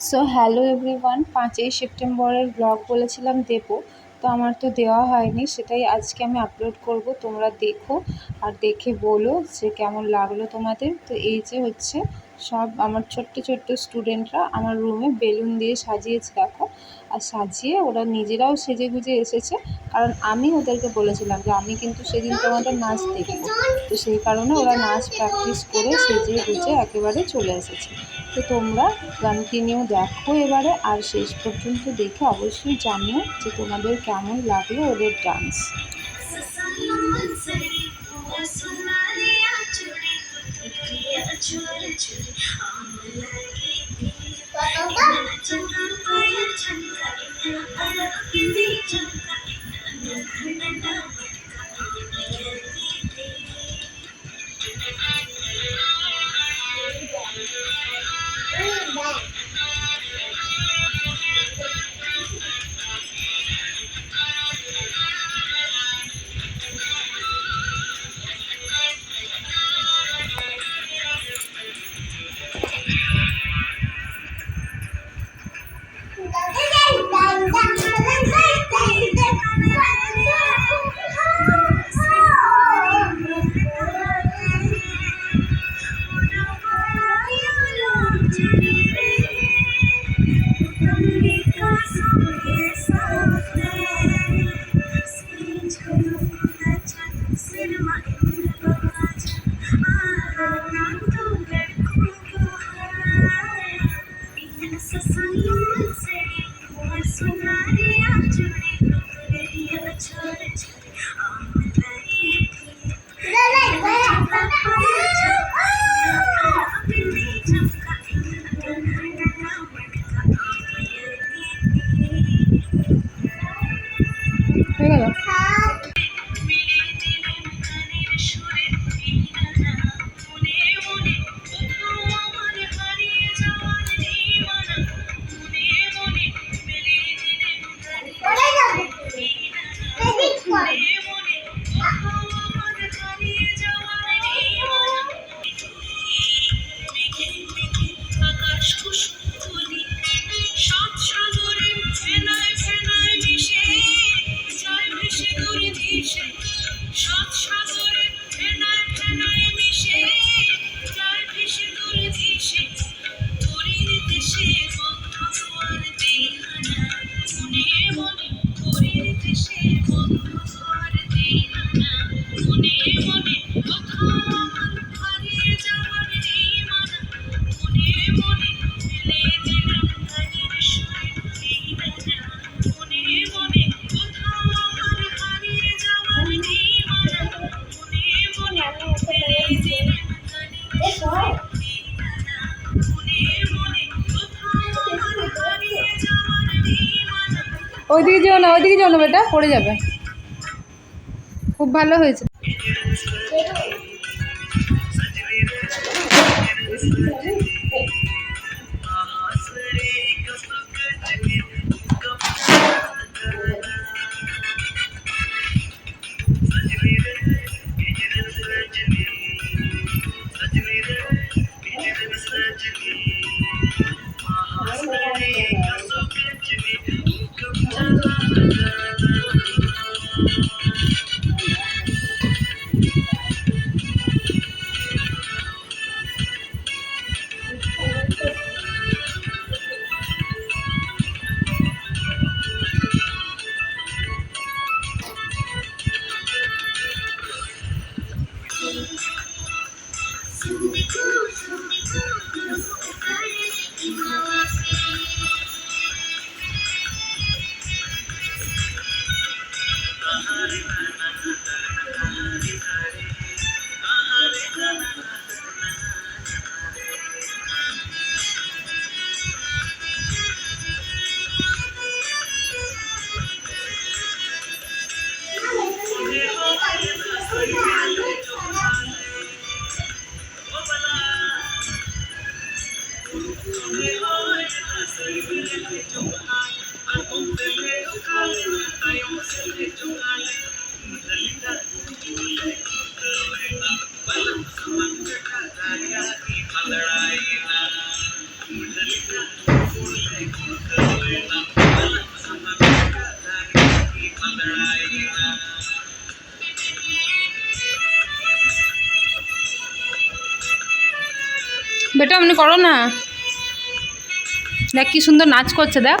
So hello everyone পাঁচই সেপ্টেম্বরের blog বলেছিলাম দেব। তো আমার তো দেওয়া হয়নি, সেটাই আজকে আমি আপলোড করব, তোমরা দেখো আর দেখে বলো যে কেমন লাগল তোমাদের। তো এই যে হচ্ছে সব আমার ছোট্ট ছোট্ট স্টুডেন্টরা আমার রুমে বেলুন দিয়ে সাজিয়েছে, দেখো। আর সাজিয়ে ওরা নিজেরাও সেজে গুজে এসেছে। কারণ আমি ওদেরকে বলেছিলাম যে আমি কিন্তু সেদিন তোমাদের নাচ দেখব। তো সেই কারণে ওরা নাচ প্র্যাকটিস করে সেজে গুজে একেবারে চলে এসেছে। তো তোমরা কন্টিনিউ দেখো এবারে আর শেষ পর্যন্ত দেখে অবশ্যই জানিও যে তোমাদের কেমন লাগল ওদের ডান্স হয়ে ওইদিকে যেও না ওইদিকে যেও না বেটা পড়ে যাবে খুব ভালো হয়েছে Thank you. এমনি করো না। দেখ কি সুন্দর নাচ করছে দেখ।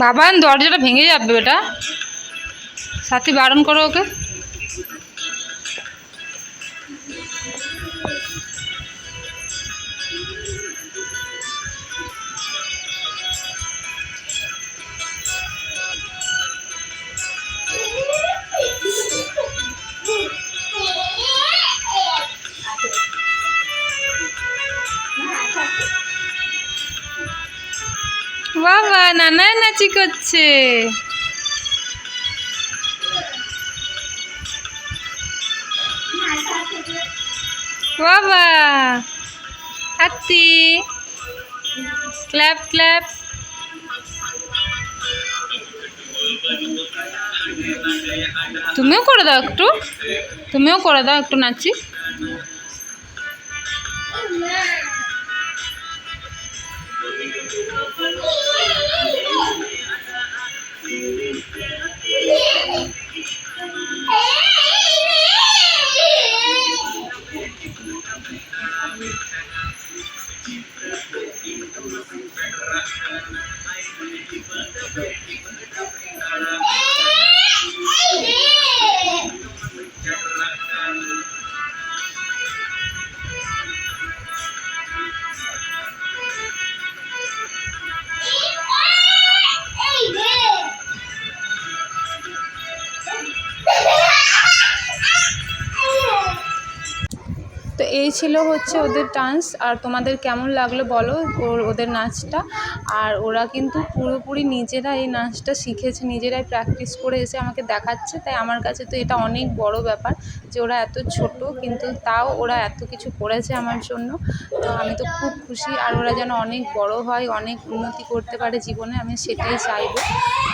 বাবান দরজাটা ভেঙে যাবে বেটা। সাথী বারণ করো ওকে। নাচি বাবা হাতি ক্ল্যাপ ক্ল্যাপ। তুমিও করে দাও একটু। তুমিও করে দাও একটু নাচি। ছিল হচ্ছে ওদের ডান্স, আর তোমাদের কেমন লাগল বলো ওদের নাচটা? আর ওরা কিন্তু পুরোপুরি নিজেরা এই নাচটা শিখেছে, নিজেরাই প্র্যাকটিস করে এসে আমাকে দেখাচ্ছে, তাই আমার কাছে তো এটা অনেক বড় ব্যাপার যে ওরা এত ছোট, কিন্তু তাও ওরা এত কিছু করেছে আমার জন্য। তো আমি তো খুব খুশি, আর ওরা যেন অনেক বড় হয়, অনেক উন্নতি করতে পারে জীবনে, আমি সেটাই চাইব।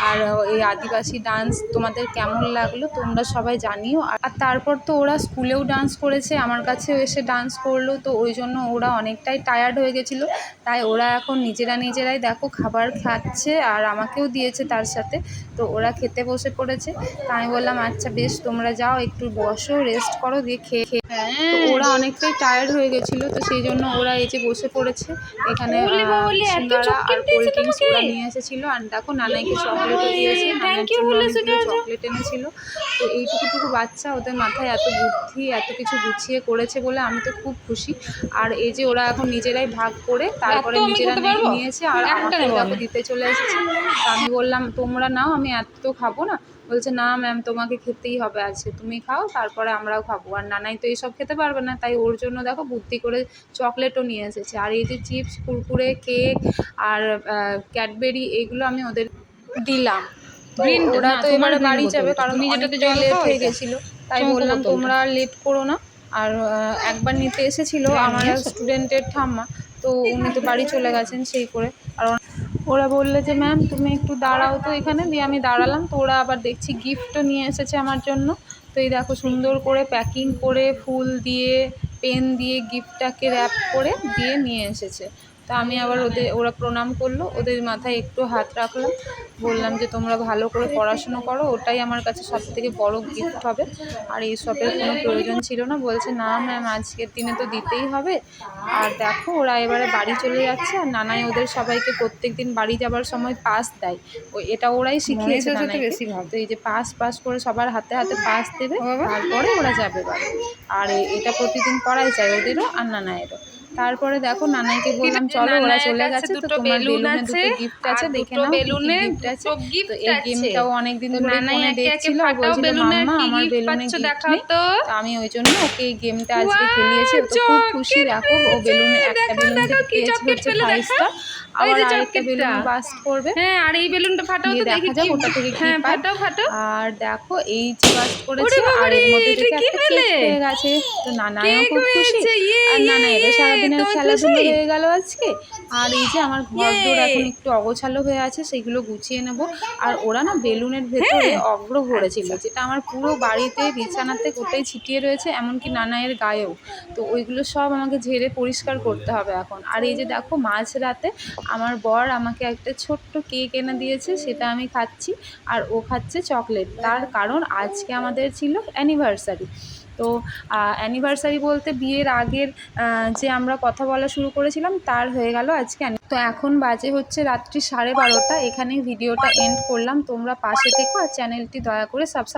আর এই আদিবাসী ডান্স তোমাদের কেমন লাগল তোমরা সবাই জানিও। আর তারপর তো ওরা স্কুলেও ডান্স করেছে, আমার কাছেও এসে ডান্স করল তো ওই জন্য ওরা অনেকটাই টায়ার্ড হয়ে গেছিল। তাই ওরা এখন নিজেরা নিজেরাই দেখো খাবার খাচ্ছে আর আমাকেও দিয়েছে তার সাথে তো ওরা খেতে বসে পড়েছে। তা আমি বললাম আচ্ছা বেশ তোমরা যাও একটু বসো রেস্ট করো দিয়ে খেয়ে খেয়ে তো ওরা অনেকটাই টায়ার্ড হয়ে গেছিল তো সেই জন্য ওরা এই যে বসে পড়েছে এখানে সিঙ্গারা আর কোল্ড ড্রিঙ্কস ওরা নিয়ে এসেছিল। আর দেখো নানাইকে চকলেটও দিয়েছে নানার জন্য চকলেট এনেছিল। তো এইটুকুটুকু বাচ্চা ওদের মাথায় এত বুদ্ধি এত কিছু গুছিয়ে করেছে বলে আমি তো খুব খুশি। আর এই যে ওরা এখন নিজেরাই ভাগ করে তারপরে নিজেরা নিয়ে নিয়েছে আর আমাকে দিতে চলে এসেছে। তো আমি বললাম তোমরা নাও আমি এত খাব না। বলছে না ম্যাম তোমাকে খেতেই হবে আজকে। তুমি খাও তারপরে আমরাও খাব। আর নানাই তো এইসব খেতে পারবে না তাই ওর জন্য দেখো বুদ্ধি করে চকলেটও নিয়ে এসেছে। আর এই যে চিপস কুরকুরে কেক আর ক্যাডবেরি এইগুলো আমি ওদের দিলাম। তো ওরা তো তোমার এবারে বাড়ি যাবে কারণ যেটাতে জল হয়ে গেছিল। তাই বললাম। তোমরা লেট করো না। আর একবার নিতে এসেছিল আমার? স্টুডেন্টের ঠাম্মা। তো উনি তো বাড়ি চলে গেছেন সেই করে। আর ওরা বললে যে ম্যাম তুমি একটু দাঁড়াও তো এখানে। দিয়ে আমি দাঁড়ালাম। তো ওরা আবার দেখছি গিফটও নিয়ে এসেছে আমার জন্য। তো এই দেখো সুন্দর করে প্যাকিং করে ফুল দিয়ে পেন দিয়ে গিফটটাকে র্যাপ করে দিয়ে নিয়ে এসেছে। তা আমি আবার ওদের ওরা প্রণাম করল ওদের মাথায় একটু হাত রাখলাম বললাম যে তোমরা ভালো করে পড়াশুনো করো ওটাই আমার কাছে সব থেকে বড়ো গিফট হবে। আর এই সবের কোনো প্রয়োজন ছিল না। বলছে না ম্যাম আজকের দিনে তো দিতেই হবে। আর দেখো ওরা এবারে বাড়ি চলে যাচ্ছে আর নানাই ওদের সবাইকে প্রত্যেক দিন বাড়ি যাবার সময় পাস দেয়। ওই এটা ওরাই শিখিয়েছে। বেশি। তো এই যে পাস পাস করে সবার হাতে হাতে পাস দেবে ও তারপরে ওরা যাবে বাড়ি। আর এটা প্রতিদিন করাই যায় ওদেরও আর নানায়েরও তারপরে দেখো নানাইকে বললাম চলো ওরা চলে গেছে তো তোমার বেলুন দুটো গিফট আছে দেখে নাও বেলুনে গিফট আছে তো এই। গেমটাও অনেক দিন ধরে নানাই ফোনে একে একে দেখছিল আর ফাটাও বলছিল মাম্মা কি আমার বেলুনে গিফট দেখাও নেই তো। আমি ওই জন্য ওকে এই গেমটা আজকে খেলিয়েছি ও তো খুব খুশি রাখো দেখো ও বেলুনে একটা বেলুন দেখো, থেকে কি পেয়েছে হচ্ছে ফাইভ দেখো। স্টার আবার যে আরেকটা বেলুন বাস্ট করবে। হ্যাঁ আর এই বেলুনটা ফাটাও তো দেখি কি- ওটা থেকে হ্যাঁ ফাটাও ফাটাও। আর দেখো এই যে বাস্ট করেছে আর এর মধ্যে থেকে কি একটা কেক পেয়ে গেছে। তো নানাও খুব খুশি। ইয়ে, আর নানা ইয়ে, ইয়ে, সারাদিনের খেলাধুলো হয়ে গেল আজকে। আর এই যে আমার ঘর ইয়ে। এখন একটু অগোছালো হয়ে আছে সেগুলো গুছিয়ে নেব। আর ওরা না বেলুনের ভেতরে হ্যাঁ। অগ্র ভরেছিল যেটা আমার পুরো বাড়িতে বিছানাতে গোটাই ছিটিয়ে রয়েছে এমনকি নানায়ের গায়েও। তো ওইগুলো সব আমাকে ঝেড়ে পরিষ্কার করতে হবে এখন। আর এই যে দেখো মাঝ রাতে আমার বর আমাকে একটা ছোট্ট কেক এনে দিয়েছে, সেটা আমি খাচ্ছি, আর ও খাচ্ছে চকলেট। তার কারণ আজকে আমাদের ছিল অ্যানিভার্সারি তো অ্যানিভার্সারি বলতে বিয়ের আগের যে আমরা কথা বলা শুরু করেছিলাম, তার হয়ে গেল আজকে তো এখন বাজে হচ্ছে রাত্রি সাড়ে বারোটা এখানে ভিডিওটা এন্ড করলাম। তোমরা পাশে থেকো আর চ্যানেলটি দয়া করে সাবস্ক্রাইব